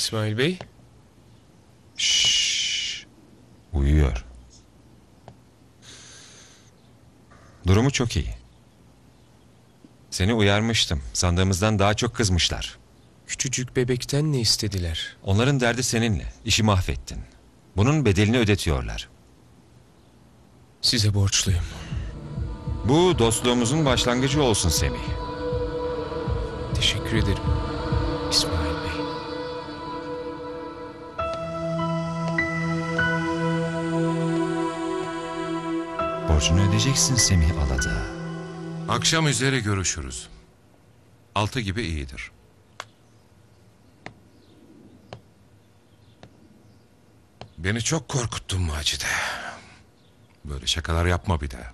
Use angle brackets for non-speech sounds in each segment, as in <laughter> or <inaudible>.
İsmail Bey, Şşş. Uyuyor. Durumu çok iyi. Seni uyarmıştım. Sandığımızdan daha çok kızmışlar. küçücük bebekten ne istediler? Onların derdi seninle. İşi mahvettin. Bunun bedelini ödetiyorlar. Size borçluyum. Bu dostluğumuzun başlangıcı olsun Semih. Teşekkür ederim. İsmail Borcunu ödeyeceksin Semih Alada. Akşam üzeri görüşürüz. Altı gibi iyidir. Beni çok korkuttun Macide. Böyle şakalar yapma bir daha.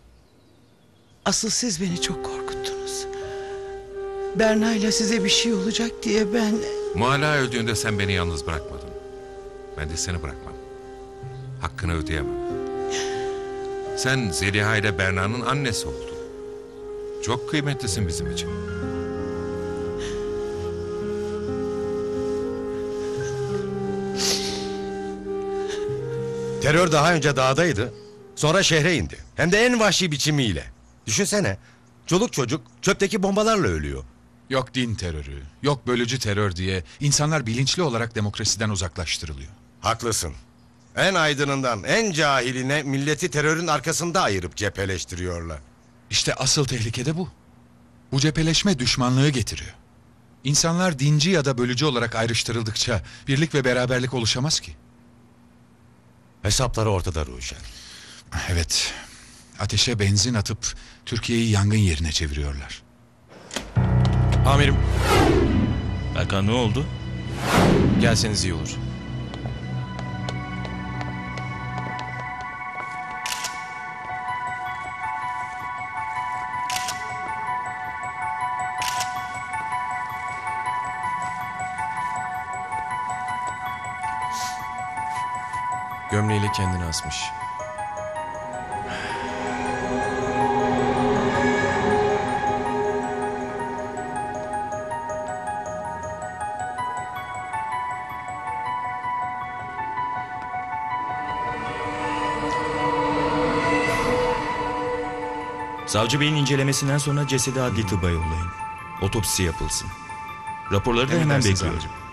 Asıl siz beni çok korkuttunuz. Berna ile size bir şey olacak diye ben... Mualla öldüğünde sen beni yalnız bırakmadın. Ben de seni bırakmam. Hakkını ödeyemem. Sen Zeliha ile Berna'nın annesi oldun. Çok kıymetlisin bizim için. Terör daha önce dağdaydı. Sonra şehre indi. Hem de en vahşi biçimiyle. Düşünsene. Çoluk çocuk çöpteki bombalarla ölüyor. Yok din terörü, yok bölücü terör diye insanlar bilinçli olarak demokrasiden uzaklaştırılıyor. Haklısın. En aydınından en cahiline milleti terörün arkasında ayırıp cepheleştiriyorlar. İşte asıl tehlike de bu. Bu cepheleşme düşmanlığı getiriyor. İnsanlar dinci ya da bölücü olarak ayrıştırıldıkça birlik ve beraberlik oluşamaz ki. Hesapları ortada Ruşen. Evet, ateşe benzin atıp Türkiye'yi yangın yerine çeviriyorlar. Amirim, Erkan ne oldu? gelseniz iyi olur. Gömleğiyle kendini asmış. Savcı Bey'in incelemesinden sonra cesedi adli tıbba yollayın. Otopsi yapılsın. Raporları da hemen bekliyorum. savcım.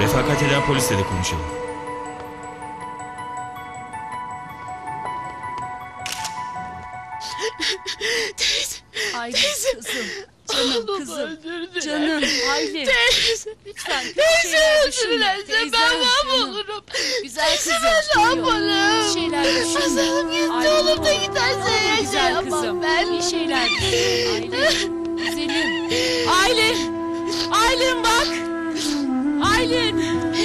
Refakat eden polisle de konuşalım. Aylin kızım. Canım kızım. Canım Aylin. Lütfen kötü şeyler düşünme. Teyzem canım. Güzel kızım. Ne yapalım? Bir şeyler düşünme. Kızım gitti olup da giderse Güzel kızım. Ben. Bir şeyler düşün. Aylin. Güzelim. Aylin. Aylin bak. Aylin.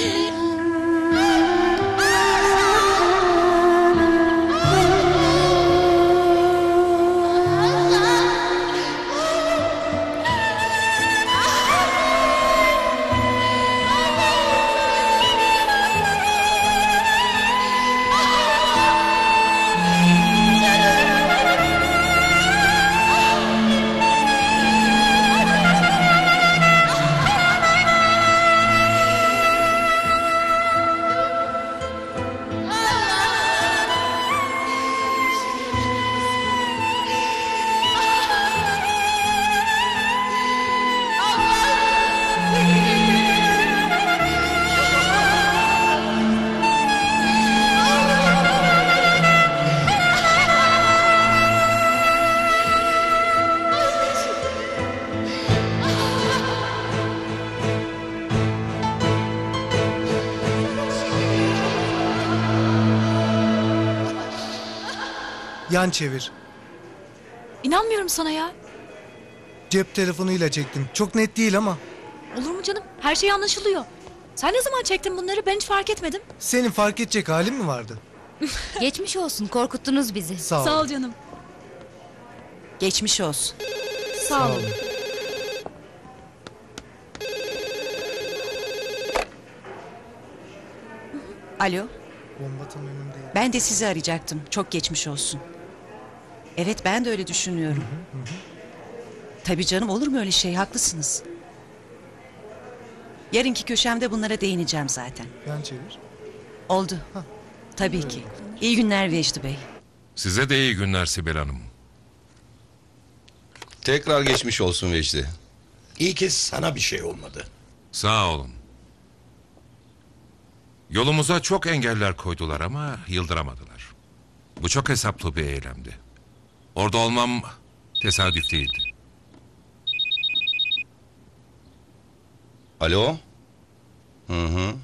Yan çevir. İnanmıyorum sana ya. Cep telefonuyla çektim. Çok net değil ama. Olur mu canım? Her şey anlaşılıyor. Sen ne zaman çektin bunları? Ben hiç fark etmedim. Senin fark edecek halin mi vardı? <laughs> Geçmiş olsun korkuttunuz bizi. Sağ ol. Sağ ol canım. Geçmiş olsun. Sağ ol. Alo, Bomba tam önümde. ben de sizi arayacaktım. Çok geçmiş olsun. Evet ben de öyle düşünüyorum. Tabii canım olur mu öyle şey haklısınız. Yarınki köşemde bunlara değineceğim zaten. Yan çevir. Oldu. Tabii ki. İyi günler Vecdi Bey. Size de iyi günler Sibel Hanım. Tekrar geçmiş olsun Vecdi. İyi ki sana bir şey olmadı. Sağ olun. Yolumuza çok engeller koydular ama yıldıramadılar. Bu çok hesaplı bir eylemdi. Orada olmam tesadüf değildi. Alo? Hı hı.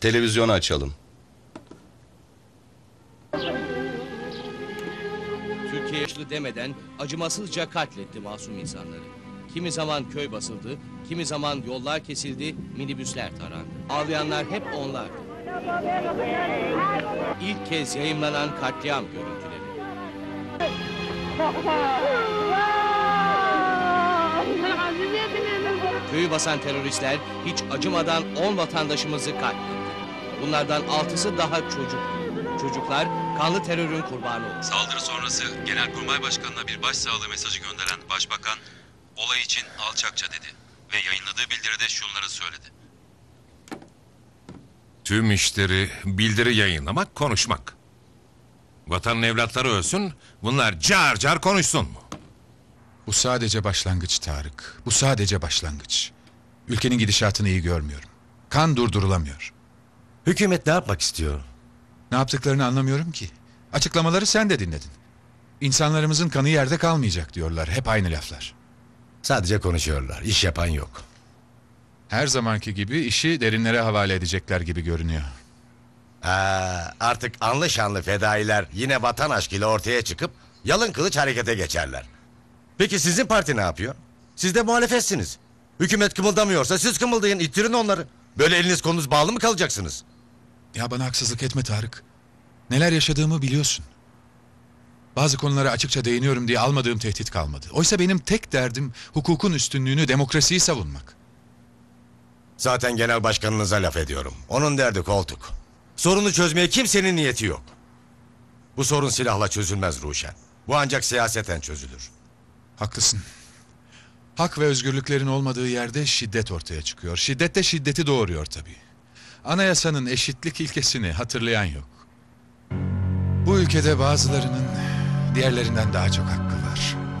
Televizyonu açalım. Türkiye yaşlı demeden acımasızca katletti masum insanları. Kimi zaman köy basıldı, kimi zaman yollar kesildi, minibüsler tarandı. Ağlayanlar hep onlardı. İlk kez yayınlanan katliam görüntüleri. Köyü basan teröristler hiç acımadan 10 vatandaşımızı katletti. Bunlardan altısı daha çocuk. Çocuklar kanlı terörün kurbanı oldu. Saldırı sonrası Genelkurmay Başkanı'na bir başsağlığı mesajı gönderen Başbakan olay için alçakça dedi ve yayınladığı bildiride şunları söyledi. Tüm işleri bildiri yayınlamak, konuşmak. Vatanın evlatları ölsün, bunlar car car konuşsun mu? Bu sadece başlangıç Tarık. Bu sadece başlangıç. Ülkenin gidişatını iyi görmüyorum. Kan durdurulamıyor. Hükümet ne yapmak istiyor? Ne yaptıklarını anlamıyorum ki. Açıklamaları sen de dinledin. İnsanlarımızın kanı yerde kalmayacak diyorlar. Hep aynı laflar. Sadece konuşuyorlar. İş yapan yok. Her zamanki gibi işi derinlere havale edecekler gibi görünüyor. Aa, artık anlı şanlı fedailer yine vatan aşkıyla ortaya çıkıp yalın kılıç harekete geçerler. Peki sizin parti ne yapıyor? Siz de muhalefetsiniz. Hükümet kımıldamıyorsa siz kımıldayın, ittirin onları. Böyle eliniz kolunuz bağlı mı kalacaksınız? Ya bana haksızlık etme Tarık. Neler yaşadığımı biliyorsun. Bazı konulara açıkça değiniyorum diye almadığım tehdit kalmadı. Oysa benim tek derdim hukukun üstünlüğünü, demokrasiyi savunmak. Zaten genel başkanınıza laf ediyorum. Onun derdi koltuk. Sorunu çözmeye kimsenin niyeti yok. Bu sorun silahla çözülmez Ruşen. Bu ancak siyaseten çözülür. Haklısın. Hak ve özgürlüklerin olmadığı yerde şiddet ortaya çıkıyor. Şiddet de şiddeti doğuruyor tabii. Anayasanın eşitlik ilkesini hatırlayan yok. Bu ülkede bazılarının diğerlerinden daha çok hakkı.